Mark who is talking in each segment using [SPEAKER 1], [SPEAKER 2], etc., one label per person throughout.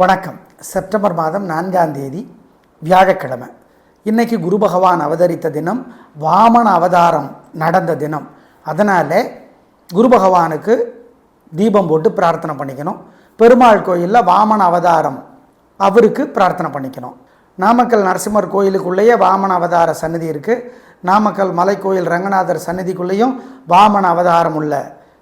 [SPEAKER 1] வணக்கம். செப்டம்பர் மாதம் நான்காம் தேதி வியாழக்கிழமை. இன்னைக்கு குரு பகவான் அவதரித்த தினம் வாமன அவதாரம் நடந்த தினம். அதனால் குரு பகவானுக்கு தீபம் போட்டு பிரார்த்தனை பண்ணிக்கணும். பெருமாள் கோயிலில் வாமன அவதாரம் அவருக்கு பிரார்த்தனை பண்ணிக்கணும். நாமக்கல் நரசிம்மர் கோயிலுக்குள்ளேயே வாமன அவதார சன்னதி இருக்குது நாமக்கல் மலைக்கோயில் ரங்கநாதர் சன்னதிக்குள்ளேயும் வாமன அவதாரம் உள்ள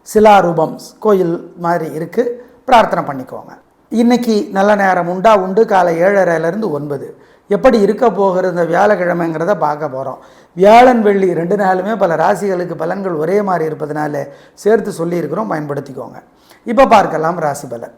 [SPEAKER 1] சிலாரூபம் கோயில் மாதிரி இருக்குது பிரார்த்தனை பண்ணிக்கோங்க. இன்னைக்கு நல்ல நேரம் உண்டா? உண்டு. காலை ஏழரைலேருந்து ஒன்பது. எப்படி இருக்க போகிறது இந்த வியாழக்கிழமைங்கிறத பார்க்க போகிறோம் வியாழன் வெள்ளி ரெண்டு நாளுமே பல ராசிகளுக்கு பலன்கள் ஒரே மாதிரி இருப்பதனால சேர்த்து சொல்லியிருக்கிறோம். பயன்படுத்திக்கோங்க. இப்போ பார்க்கலாம் ராசி பலன்.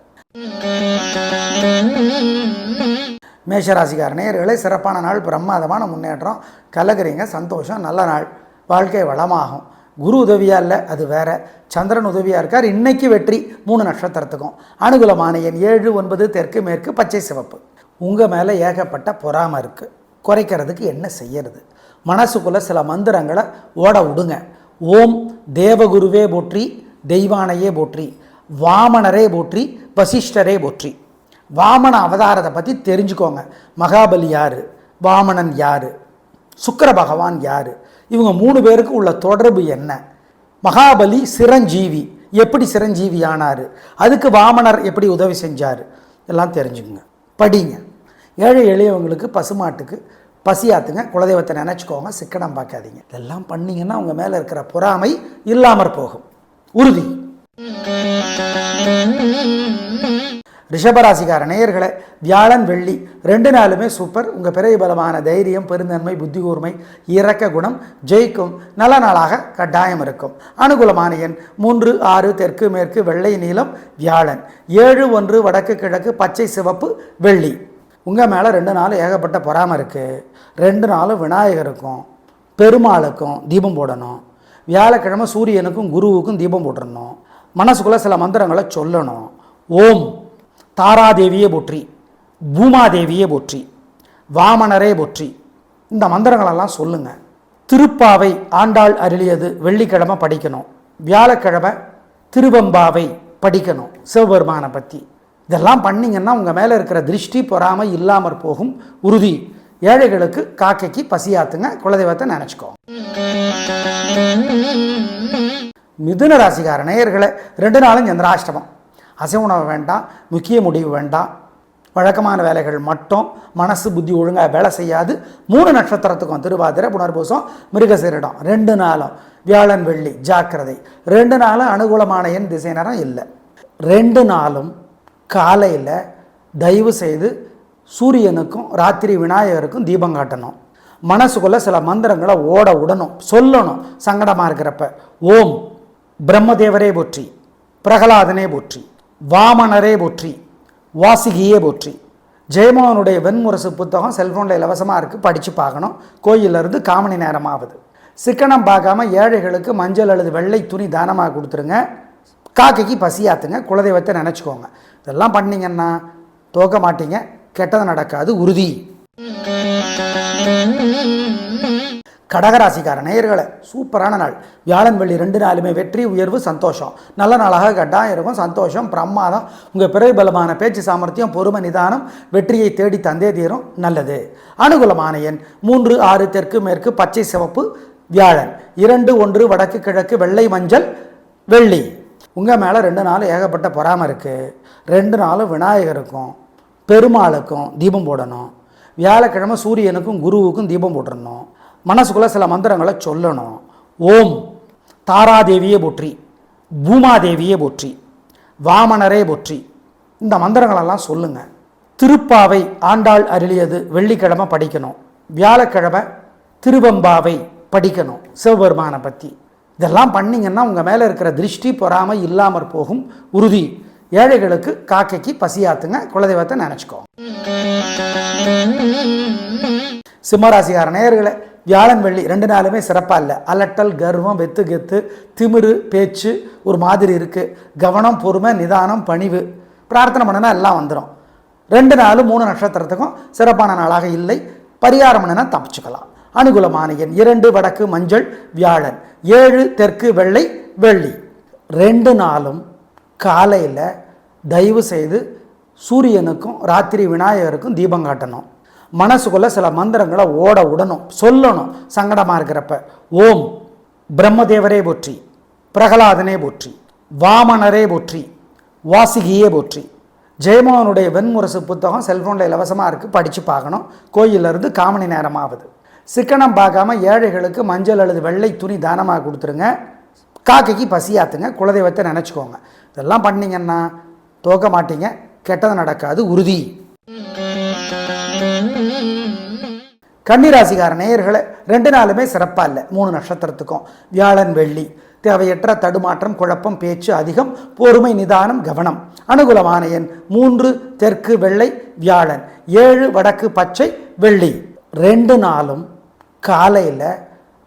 [SPEAKER 1] மேஷராசிக்கார நேர்களை சிறப்பான நாள் பிரமாதமான முன்னேற்றம். கலகிறீங்க சந்தோஷம். நல்ல நாள். வாழ்க்கை வளமாகும். குரு உதவியாக இல்லை அது வேறு. சந்திரன் உதவியாக இருக்கார். இன்னைக்கு வெற்றி மூணு நட்சத்திரத்துக்கும். அனுகூலமான எண் ஏழு ஒன்பது தெற்கு மேற்கு பச்சை சிவப்பு. உங்கள் மேலே ஏகப்பட்ட பொறாமை இருக்குது குறைக்கிறதுக்கு என்ன செய்யறது? மனசுக்குள்ளே சில மந்திரங்களை ஓட விடுங்க. ஓம் தேவகுருவே போற்றி தெய்வானையே போற்றி வாமனரே போற்றி வசிஷ்டரே போற்றி. வாமன அவதாரத்தை பற்றி தெரிஞ்சுக்கோங்க. மகாபலி யார்? வாமனன் யார்? சுக்கர பகவான் யார்? இவங்க மூணு பேருக்கு உள்ள தொடர்பு என்ன? மகாபலி சிரஞ்சீவி. எப்படி சிரஞ்சீவி ஆனார்? அதுக்கு வாமனர் எப்படி உதவி செஞ்சார்? எல்லாம் தெரிஞ்சுக்குங்க. படிங்க. ஏழை எளியவங்களுக்கு பசுமாட்டுக்கு பசியாத்துங்க. குலதெய்வத்தை நினச்சிக்கோங்க. சிக்கனம் பார்க்காதீங்க. இதெல்லாம் பண்ணீங்கன்னா உங்கள் மேலே இருக்கிற பொறாமை இல்லாமற் போகும். உறுதி. ரிஷபராசிக்கார நேயர்களை வியாழன் வெள்ளி ரெண்டு நாளுமே சூப்பர் உங்கள் பிறகு பலமான தைரியம் பெருந்தன்மை புத்தி கூர்மை இறக்க குணம் ஜெயிக்கும். நல்ல நாளாக கட்டாயம் இருக்கும். அனுகூலமான எண் மூன்று ஆறு தெற்கு மேற்கு வெள்ளை நீளம் வியாழன். ஏழு ஒன்று வடக்கு கிழக்கு பச்சை சிவப்பு வெள்ளி. உங்கள் மேலே ரெண்டு நாள் ஏகப்பட்ட பொறாமை இருக்குது ரெண்டு நாளும் விநாயகருக்கும் பெருமாளுக்கும் தீபம் போடணும். வியாழக்கிழமை சூரியனுக்கும் குருவுக்கும் தீபம் போட்டுடணும் மனசுக்குள்ளே சில மந்திரங்களை சொல்லணும். ஓம். தாராதேவியே போற்றி பூமாதேவியே போற்றி வாமனரே போற்றி. இந்த மந்திரங்களெல்லாம் சொல்லுங்கள் திருப்பாவை ஆண்டாள் அருளியது வெள்ளிக்கிழமை படிக்கணும். வியாழக்கிழமை திருவம்பாவை படிக்கணும் சிவபெருமானை பற்றி இதெல்லாம் பண்ணிங்கன்னா உங்கள் மேலே இருக்கிற திருஷ்டி பொறாமை இல்லாமற் போகும் உறுதி. ஏழைகளுக்கு காக்கைக்கு பசியாத்துங்க குலதெய்வத்தை நினச்சிக்கோ. மிதுன ராசிக்கார நேயர்களை ரெண்டு நாளும் சந்திராஷ்டமம். அசை உணவு வேண்டாம் முக்கிய முடிவு வேண்டாம். வழக்கமான வேலைகள் மட்டும் மனசு புத்தி ஒழுங்காக வேலை செய்யாது. மூணு நட்சத்திரத்துக்கும் திருவாதிரை புனர்பூசம் மிருகசீரிடம். ரெண்டு நாளும் வியாழன் வெள்ளி ஜாக்கிரதை. ரெண்டு நாளும் அனுகூலமான எண் திசை நேரம் இல்லை. ரெண்டு நாளும் காலையில் தயவு செய்து சூரியனுக்கும் ராத்திரி விநாயகருக்கும் தீபம் காட்டணும். மனசுக்குள்ளே சில மந்திரங்களை ஓட விடணும் சொல்லணும். சங்கடமாக இருக்கிறப்ப ஓம் பிரம்மதேவரே போற்றி பிரகலாதனே போற்றி. வாமனரே போற்றி வாசுகியே போற்றி. ஜெயமோகனுடைய வெண்முரசு புத்தகம் செல்ஃபோனில் இலவசமாக இருக்குது படித்து பார்க்கணும். கோயிலிருந்து காமணி நேரம் ஆகுது சிக்கனம் பார்க்காம ஏழைகளுக்கு மஞ்சள் அல்லது வெள்ளை துணி தானமாக கொடுத்துருங்க. காக்கைக்கு பசியாத்துங்க குலதெய்வத்தை நினச்சிக்கோங்க. இதெல்லாம் பண்ணீங்கன்னா தோக்க மாட்டீங்க கெட்டது நடக்காது உறுதி. கடகராசிக்கார நேயர்களை சூப்பரான நாள். வியாழன் வெள்ளி ரெண்டு நாளுமே வெற்றி உயர்வு சந்தோஷம். நல்ல நாளாக கட்டாயம் இருக்கும் சந்தோஷம் பிரமாதம். உங்கள் பிறகு பலமான பேச்சு சாமர்த்தியம் பொறுமை நிதானம் வெற்றியை தேடி தந்தே தீரும். நல்லது. அனுகூலமான எண் மூன்று ஆறு தெற்கு மேற்கு பச்சை சிவப்பு வியாழன். இரண்டு ஒன்று வடக்கு கிழக்கு வெள்ளை மஞ்சள் வெள்ளி. உங்கள் மேலே ரெண்டு நாள் ஏகப்பட்ட பொறாமை இருக்குது ரெண்டு நாளும் விநாயகருக்கும் பெருமாளுக்கும் தீபம் போடணும். வியாழக்கிழமை சூரியனுக்கும் குருவுக்கும் தீபம் போட்டுடணும் மனசுக்குள்ளே சில மந்திரங்களை சொல்லணும். ஓம் தாராதேவியே போற்றி பூமாதேவியே போற்றி வாமனரே போற்றி. இந்த மந்திரங்களெல்லாம் சொல்லுங்கள் திருப்பாவை ஆண்டாள் அருளியது வெள்ளிக்கிழமை படிக்கணும். வியாழக்கிழமை திருவம்பாவை படிக்கணும் சிவபெருமானை பற்றி இதெல்லாம் பண்ணிங்கன்னா உங்கள் மேலே இருக்கிற திருஷ்டி பொறாமை இல்லாமற் போகும் உறுதி. ஏழைகளுக்கு காக்கைக்கு பசியாத்துங்க குலதெய்வத்தை நினச்சிக்கோ. சிம்மராசிகார நேயர்களை வியாழன் வெள்ளி ரெண்டு நாளுமே சிறப்பாக இல்லை. அலட்டல் கர்வம் வெத்து கெத்து திமிரு பேச்சு ஒரு மாதிரி இருக்குது கவனம் பொறுமை நிதானம் பணிவு. பிரார்த்தனை பண்ணினா எல்லாம் வந்துடும் ரெண்டு நாள் மூணு நட்சத்திரத்துக்கும் சிறப்பான நாளாக இல்லை. பரிகாரம் பண்ணினா தப்பிச்சுக்கலாம். அனுகூலமான எண் இரண்டு வடக்கு மஞ்சள் வியாழன். ஏழு தெற்கு வெள்ளை வெள்ளி. ரெண்டு நாளும் காலையில் தயவு செய்து சூரியனுக்கும் ராத்திரி விநாயகருக்கும் தீபம் காட்டணும். மனசுக்குள்ளே சில மந்திரங்களை ஓட விடணும் சொல்லணும். சங்கடமாக இருக்கிறப்ப ஓம் பிரம்மதேவரே போற்றி பிரகலாதனே போற்றி வாமனரே போற்றி வாசுகியே போற்றி. ஜெயமோகனுடைய வெண்முரசு புத்தகம் செல்ஃபோனில் இலவசமாக இருக்குது படித்து பார்க்கணும். கோயிலிருந்து காமணி நேரம் ஆகுது சிக்கனம் பார்க்காம ஏழைகளுக்கு மஞ்சள் அல்லது வெள்ளை துணி தானமாக கொடுத்துருங்க. காக்கைக்கு பசியாத்துங்க குலதெய்வத்தை நினச்சிக்கோங்க. இதெல்லாம் பண்ணீங்கன்னா தோக்க மாட்டீங்க கெட்டது நடக்காது உறுதி. கன்னிராசிகார நேயர்களை ரெண்டு நாளுமே சிறப்பாக இல்லை. மூணு நட்சத்திரத்துக்கும். வியாழன் வெள்ளி. தேவையற்ற தடுமாற்றம் குழப்பம் பேச்சு அதிகம் பொறுமை நிதானம் கவனம். அனுகூலமான எண் மூன்று தெற்கு வெள்ளை வியாழன். ஏழு வடக்கு பச்சை வெள்ளி. ரெண்டு நாளும் காலையில்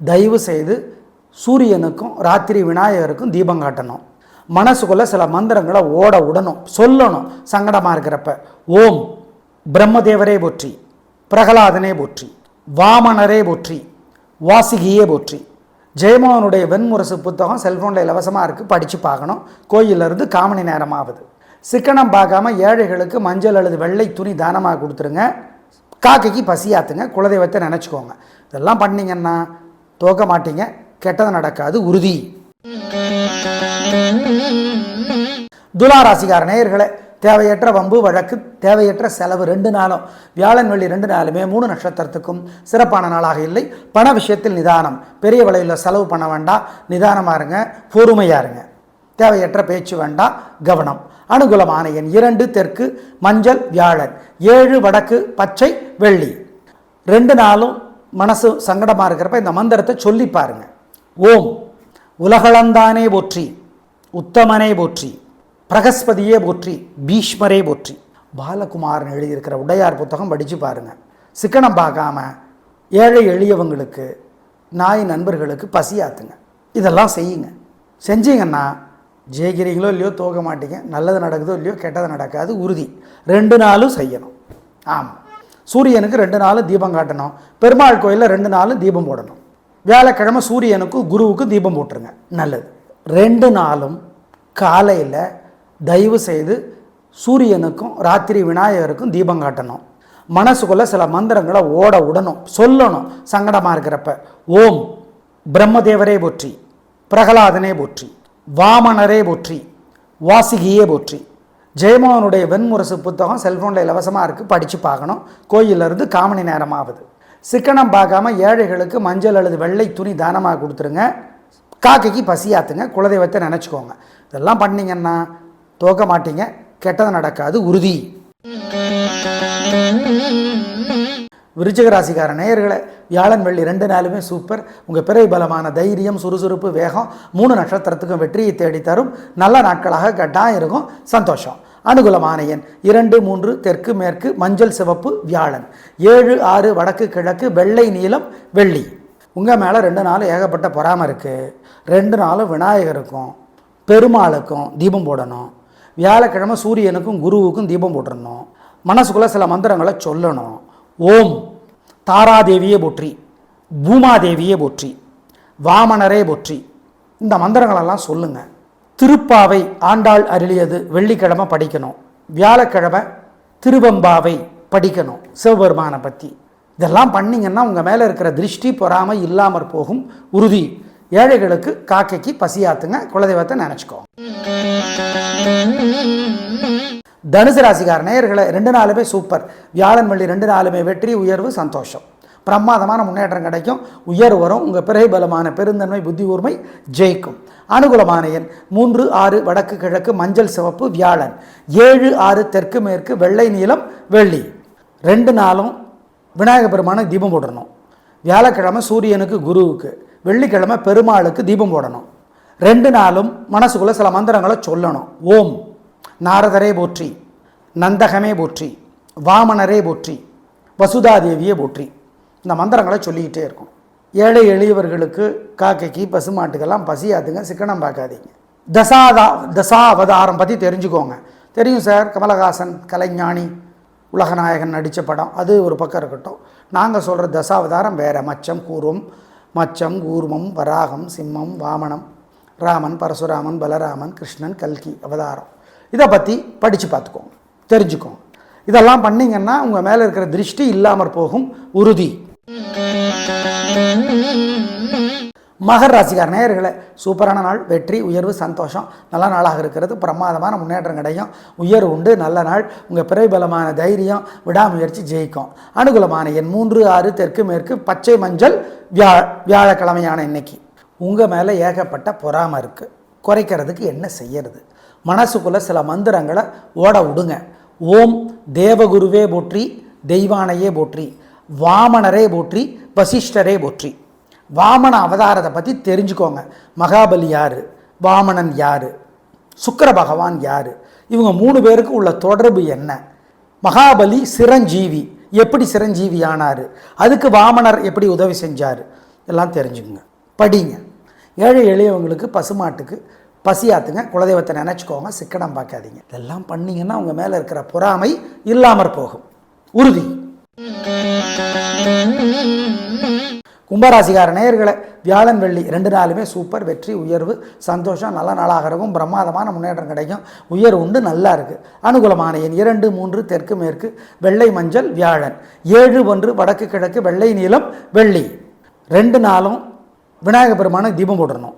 [SPEAKER 1] தயவு செய்து சூரியனுக்கும் ராத்திரி விநாயகருக்கும் தீபம் காட்டணும். மனசுக்குள்ளே சில மந்திரங்களை ஓட விடணும் சொல்லணும். சங்கடமாக இருக்கிறப்ப. ஓம். பிரம்மதேவரே போற்றி. பிரகலாதனே போற்றி. வாமனரே போற்றி வாசுகியே போற்றி. ஜெயமோகனுடைய வெண்முரசு புத்தகம் செல்ஃபோனில் இலவசமாக இருக்குது படித்து பார்க்கணும். கோயிலிருந்து காமணி நேரம் ஆகுது சிக்கனம் பார்க்காம ஏழைகளுக்கு மஞ்சள் அல்லது வெள்ளை துணி தானமாக கொடுத்துருங்க. காக்கைக்கு பசியாத்துங்க குலதெய்வத்தை நினச்சிக்கோங்க. இதெல்லாம் பண்ணீங்கன்னா தோக்க மாட்டீங்க கெட்டது நடக்காது உறுதி. துலா ராசிகார நேயர்களை தேவையற்ற வம்பு வழக்கு தேவையற்ற செலவு ரெண்டு நாளும் வியாழன் வெள்ளி ரெண்டு நாளுமே மூணு நட்சத்திரத்துக்கும் சிறப்பான நாளாக இல்லை. பண விஷயத்தில் நிதானம். பெரிய விலையில் செலவு பண்ண வேண்டாம். நிதானமாக இருங்க. பொறுமையாக இருங்க. தேவையற்ற பேச்சு வேண்டாம். கவனம். அனுகூலமான எண் இரண்டு தெற்கு மஞ்சள் வியாழன். ஏழு வடக்கு பச்சை வெள்ளி. ரெண்டு நாளும் மனசு சங்கடமாக இருக்கிறப்ப இந்த மந்திரத்தை சொல்லி பாருங்க. ஓம். உலகளந்தானே போற்றி. உத்தமனே போற்றி. பிரகஸ்பதியே போற்றி பீஷ்மரே போற்றி. பாலகுமாரன் எழுதியிருக்கிற உடையார் புத்தகம் படித்து பாருங்கள் சிக்கனம் பார்க்காம ஏழை எளியவங்களுக்கு நாய் நண்பர்களுக்கு பசியாத்துங்க இதெல்லாம் செய்யுங்க. செஞ்சீங்கன்னா ஜெயிக்கிறீங்களோ இல்லையோ தோக மாட்டீங்க. நல்லது நடக்குதோ இல்லையோ கெட்டது நடக்காது உறுதி. ரெண்டு நாளும் செய்யணும். ஆமாம் சூரியனுக்கு ரெண்டு நாளும் தீபம் காட்டணும். பெருமாள் கோயிலில் ரெண்டு நாளும் தீபம் போடணும். வியாழக்கிழமை சூரியனுக்கும் குருவுக்கும் தீபம் போட்டுருங்க. நல்லது. ரெண்டு நாளும் காலையில் தயவு செய்து சூரியனுக்கும் ராத்திரி விநாயகருக்கும் தீபம் காட்டணும். மனசுக்குள்ளே சில மந்திரங்களை ஓட விடணும் சொல்லணும். சங்கடமாக இருக்கிறப்ப. ஓம். பிரம்மதேவரே போற்றி. பிரகலாதனே போற்றி. வாமனரே போற்றி. வாசுகியே போற்றி. ஜெயமோகனுடைய வெண்முரசு புத்தகம் செல்ஃபோனில் இலவசமாக இருக்குது படித்து பார்க்கணும். கோயிலிருந்து காமணி நேரம் ஆகுது சிக்கனம் பார்க்காம ஏழைகளுக்கு மஞ்சள் அல்லது வெள்ளை துணி தானமாக கொடுத்துருங்க. காக்கைக்கு பசியாத்துங்க குலதெய்வத்தை நினச்சிக்கோங்க. இதெல்லாம் பண்ணீங்கன்னா தோக்க மாட்டீங்க. கெட்டது நடக்காது உறுதி. விருச்சிக ராசிக்கார நேயர்களை வியாழன் வெள்ளி ரெண்டு நாளுமே சூப்பர் உங்கள் பிறை பலமான தைரியம் சுறுசுறுப்பு வேகம் மூணு நட்சத்திரத்துக்கும் வெற்றியை தேடித்தரும். தரும் நல்ல நாட்களாக கட்டாயம் இருக்கும். சந்தோஷம். அனுகூலமான எண் இரண்டு மூன்று தெற்கு மேற்கு மஞ்சள் சிவப்பு வியாழன். ஏழு ஆறு வடக்கு கிழக்கு வெள்ளை நீளம் வெள்ளி. உங்கள் மேலே ரெண்டு நாள் ஏகப்பட்ட பொறாமை இருக்குது ரெண்டு நாளும் விநாயகருக்கும் பெருமாளுக்கும் தீபம் போடணும். வியாழக்கிழமை சூரியனுக்கும் குருவுக்கும் தீபம் போட்டுடணும் மனசுக்குள்ளே சில மந்திரங்களை சொல்லணும். ஓம் தாராதேவியே போற்றி பூமாதேவியே போற்றி வாமனரே போற்றி. இந்த மந்திரங்களெல்லாம் சொல்லுங்கள் திருப்பாவை ஆண்டாள் அருளியது வெள்ளிக்கிழமை படிக்கணும். வியாழக்கிழமை திருவம்பாவை படிக்கணும் சிவபெருமானை பற்றி இதெல்லாம் பண்ணிங்கன்னா உங்கள் மேலே இருக்கிற திருஷ்டி பொறாமை இல்லாமற் போகும் உறுதி. ஏழைகளுக்கு காக்கைக்கு பசியாத்துங்க குலதெய்வத்தை நினச்சிக்கோ. தனுசு ராசிக்கார நேயர்களை ரெண்டு நாளுமே சூப்பர் வியாழன் வெள்ளி ரெண்டு நாளுமே வெற்றி உயர்வு சந்தோஷம். பிரமாதமான முன்னேற்றம் கிடைக்கும். உயர் வரும் உங்கள் பிறை பலமான பெருந்தன்மை புத்தி ஊர்மை ஜெயிக்கும். அனுகூலமான எண் மூன்று ஆறு வடக்கு கிழக்கு மஞ்சள் சிவப்பு வியாழன். ஏழு ஆறு தெற்கு மேற்கு வெள்ளை நீளம் வெள்ளி. ரெண்டு நாளும் விநாயக பெருமானுக்கு தீபம் போடணும் வியாழக்கிழமை சூரியனுக்கு குருவுக்கு. வெள்ளிக்கிழமை பெருமாளுக்கு தீபம் போடணும். ரெண்டு நாளும் மனசுக்குள்ளே சில மந்திரங்களை சொல்லணும். ஓம். நாரதரே போற்றி. நந்தகமே போற்றி. வாமனரே போற்றி. வசுதாதேவியே போற்றி. இந்த மந்திரங்களை சொல்லிக்கிட்டே இருக்கும் ஏழை எளியவர்களுக்கு காக்கைக்கு பசுமாட்டுக்கெல்லாம் பசியாதுங்க சிக்கனம் பார்க்காதீங்க. தசாதா தசா அவதாரம் பற்றி தெரிஞ்சுக்கோங்க. தெரியும் சார் கமலஹாசன் கலைஞானி உலகநாயகன் நடித்த படம். அது ஒரு பக்கம் இருக்கட்டும். நாங்கள் சொல்கிற தசாவதாரம் வேறு மச்சம் கூறும் மச்சம் கூர்மம் வராகம் சிம்மம் வாமனம் ராமன் பரசுராமன் பலராமன் கிருஷ்ணன் கல்கி அவதாரம். இதை பற்றி படித்து பார்த்துக்கோங்க தெரிஞ்சுக்கோங்க. இதெல்லாம் பண்ணிங்கன்னா உங்கள் மேலே இருக்கிற திருஷ்டி இல்லாமற் போகும் உறுதி. மகர் ராசிக்கார நேயர்களை சூப்பரான நாள் வெற்றி உயர்வு சந்தோஷம். நல்ல நாளாக இருக்கிறது. பிரமாதமான முன்னேற்றம் கிடைக்கும். உயர்வு உண்டு நல்ல நாள். உங்கள் பிறைபலமான தைரியம் விடாமுயற்சி ஜெயிக்கும். அனுகூலமான எண் மூன்று ஆறு தெற்கு மேற்கு பச்சை மஞ்சள் வியா வியாழக்கிழமையான இன்னைக்கு. உங்கள் மேலே ஏகப்பட்ட பொறாமை இருக்குது குறைக்கிறதுக்கு என்ன செய்யறது? மனசுக்குள்ளே சில மந்திரங்களை ஓட விடுங்க. ஓம் தேவகுருவே போற்றி தெய்வானையே போற்றி வாமனரே போற்றி வசிஷ்டரே போற்றி. வாமன அவதாரத்தை பற்றி தெரிஞ்சுக்கோங்க. மகாபலி யார்? வாமனன் யார்? சுக்கர பகவான் யார்? இவங்க மூணு பேருக்கு உள்ள தொடர்பு என்ன? மகாபலி சிரஞ்சீவி. எப்படி சிரஞ்சீவி ஆனார்? அதுக்கு வாமனர் எப்படி உதவி செஞ்சார்? எல்லாம் தெரிஞ்சுக்குங்க. படிங்க. ஏழை எளியவங்களுக்கு பசுமாட்டுக்கு பசியாத்துங்க குலதெய்வத்தை நினச்சிக்கோங்க. சிக்கனம் பார்க்காதீங்க. இதெல்லாம் பண்ணீங்கன்னா உங்கள் மேலே இருக்கிற பொறாமை இல்லாமற் போகும். உறுதி. கும்பராசிகார நேயர்களை வியாழன் வெள்ளி ரெண்டு நாளுமே சூப்பர் வெற்றி உயர்வு சந்தோஷம் நல்ல நாளாக இருக்கும் பிரமாதமான முன்னேற்றம் கிடைக்கும் உயர்வு உண்டு நல்லா இருக்குது அனுகூலமான எண் இரண்டு மூன்று தெற்கு மேற்கு வெள்ளை மஞ்சள் வியாழன். ஏழு ஒன்று வடக்கு கிழக்கு வெள்ளை நீளம் வெள்ளி. ரெண்டு நாளும் விநாயகர் பெருமானுக்கு தீபம் போடணும்.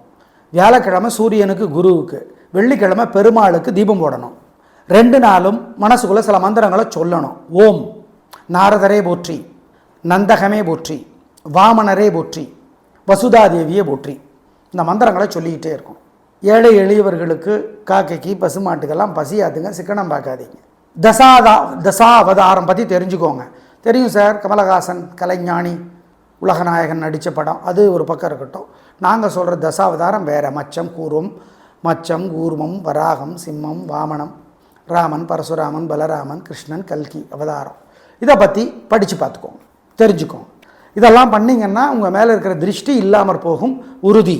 [SPEAKER 1] வியாழக்கிழமை சூரியனுக்கு குருவுக்கு. வெள்ளிக்கிழமை பெருமாளுக்கு தீபம் போடணும். ரெண்டு நாளும் மனசுக்குள்ளே சில மந்திரங்களை சொல்லணும். ஓம். நாரதரே போற்றி. நந்தகமே போற்றி. வாமனரே போற்றி வசுதாதேவியே போற்றி. இந்த மந்திரங்களை சொல்லிக்கிட்டே இருக்கும் ஏழை எளியவர்களுக்கு காக்கைக்கு பசுமாட்டுக்கெல்லாம் பசியாத்துங்க சிக்கனம் பார்க்காதீங்க. தசாதா தசா அவதாரம் பற்றி தெரிஞ்சுக்கோங்க. தெரியும் சார் கமலஹாசன் கலைஞானி உலகநாயகன் நடித்த படம் அது ஒரு பக்கம் இருக்கட்டும். நாங்கள் சொல்கிற தசாவதாரம் வேறு. மச்சம் கூர்வம் மச்சம் கூர்மம் வராகம் சிம்மம் வாமனம் ராமன் பரசுராமன் பலராமன் கிருஷ்ணன் கல்கி அவதாரம். இதை பற்றி படித்து பார்த்துக்கோங்க. தெரிஞ்சுக்கோங்க. இதெல்லாம் பண்ணீங்கன்னா உங்கள் மேலே இருக்கிற திருஷ்டி இல்லாமற் போகும் உறுதி.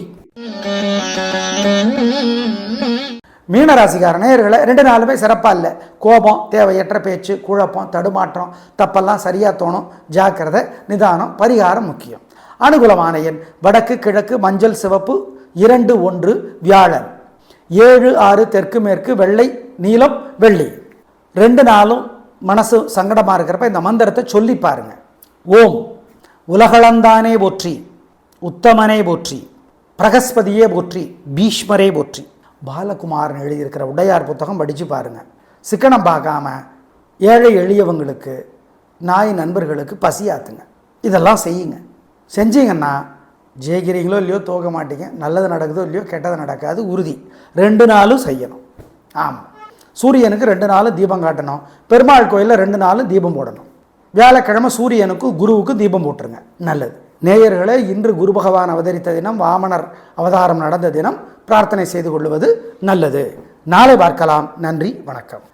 [SPEAKER 1] மீனராசிக்கார நேர்களை ரெண்டு நாளுமே சிறப்பாக இல்லை. கோபம் தேவையற்ற பேச்சு குழப்பம் தடுமாற்றம் தப்பெல்லாம் சரியாக தோணும் ஜாக்கிரதை நிதானம் பரிகாரம் முக்கியம். அனுகூலமான எண் வடக்கு கிழக்கு மஞ்சள் சிவப்பு இரண்டு ஒன்று வியாழன். ஏழு ஆறு தெற்கு மேற்கு வெள்ளை நீலம் வெள்ளி. ரெண்டு நாளும் மனசு சங்கடமாக இருக்கிறப்ப இந்த மந்திரத்தை சொல்லி பாருங்க. ஓம். உலகளந்தானே போற்றி உத்தமனே போற்றி பிரகஸ்பதியே போற்றி பீஷ்மரே போற்றி. பாலகுமாரன் எழுதியிருக்கிற உடையார் புத்தகம் படித்து பாருங்கள் சிக்கனம் பார்க்காம ஏழை எளியவங்களுக்கு நாய் நண்பர்களுக்கு பசியாத்துங்க. இதெல்லாம் செய்யுங்க. செஞ்சீங்கன்னா ஜெயிக்கிறீங்களோ இல்லையோ தோக மாட்டீங்க. நல்லது நடக்குதோ இல்லையோ கெட்டது நடக்காது உறுதி. ரெண்டு நாளும் செய்யணும். ஆமாம் சூரியனுக்கு ரெண்டு நாளும் தீபம் காட்டணும். பெருமாள் கோயிலில் ரெண்டு நாள் தீபம் போடணும். வியாழக்கிழமை சூரியனுக்கும் குருவுக்கு தீபம் போட்டுருங்க. நல்லது. நேயர்களே இன்று குரு பகவான் அவதரித்த தினம் வாமனர் அவதாரம் நடந்த தினம் பிரார்த்தனை செய்து கொள்வது நல்லது. நாளை பார்க்கலாம். நன்றி வணக்கம்.